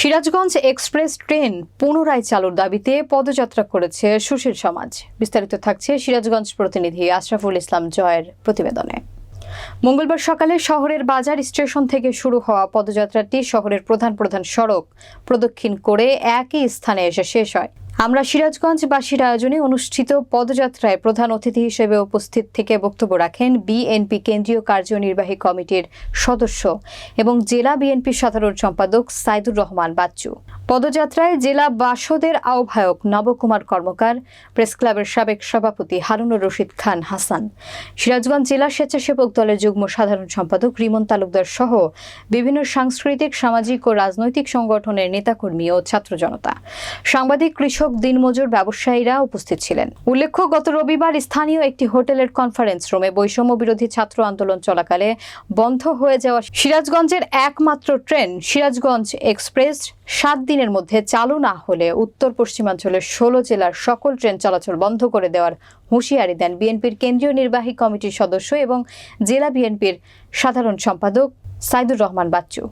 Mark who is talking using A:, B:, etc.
A: Sirajganj express train পুনরায় চালুর দাবিতে পদযাত্রা করেছে সুশীল সমাজ। বিস্তারিত থাকছে সিরাজগঞ্জ প্রতিনিধি আশরাফুল ইসলাম জয়ের প্রতিবেদনে। মঙ্গলবার সকালে শহরের বাজার স্টেশন থেকে শুরু হওয়া পদযাত্রাটি শহরের প্রধান প্রধান সড়ক প্রদক্ষিণ করে একই স্থানে এসে শেষ হয়। আমরা সিরাজগঞ্জবাসীর আয়োজনে অনুষ্ঠিত পদযাত্রায় প্রধান অতিথি হিসেবে উপস্থিত থেকে বক্তব্য রাখেন বিএনপি কেন্দ্রীয় কার্যনির্বাহী কমিটির সদস্য এবং জেলা বিএনপির সাধারণ সম্পাদক সাইদুর রহমান বাচ্চু। পদযাত্রায় জেলা বাসদের আহ্বায়ক নবকুমার কর্মকার, প্রেস ক্লাবের সাবেক সভাপতি হারুনুর রশিদ খান হাসান। সিরাজগঞ্জ জেলা স্বেচ্ছাসেবক দলের যুগ্ম সাধারণ সম্পাদক রিমন তালুকদার সহ বিভিন্ন সাংস্কৃতিক, সামাজিক ও রাজনৈতিক সংগঠনের নেতাকর্মী ও ছাত্র জনতা। সাংবাদিক, কৃষক, দিনমজুর ব্যবসায়ীরা উপস্থিত ছিলেন। উল্লেখ্য, গত রবিবার স্থানীয় একটি হোটেলের কনফারেন্স রুমে বৈষম্য বিরোধী ছাত্র আন্দোলন চলাকালে বন্ধ হয়ে যাওয়া সিরাজগঞ্জের একমাত্র ট্রেন সিরাজগঞ্জ এক্সপ্রেস সাত দিনের মধ্যে চালু না হলে উত্তর পশ্চিমাঞ্চলের ষোলো জেলার সকল ট্রেন চলাচল বন্ধ করে দেওয়ার হুঁশিয়ারি দেন বিএনপির কেন্দ্রীয় নির্বাহী কমিটির সদস্য এবং জেলা বিএনপির সাধারণ সম্পাদক সাইদুর রহমান বাচ্চু।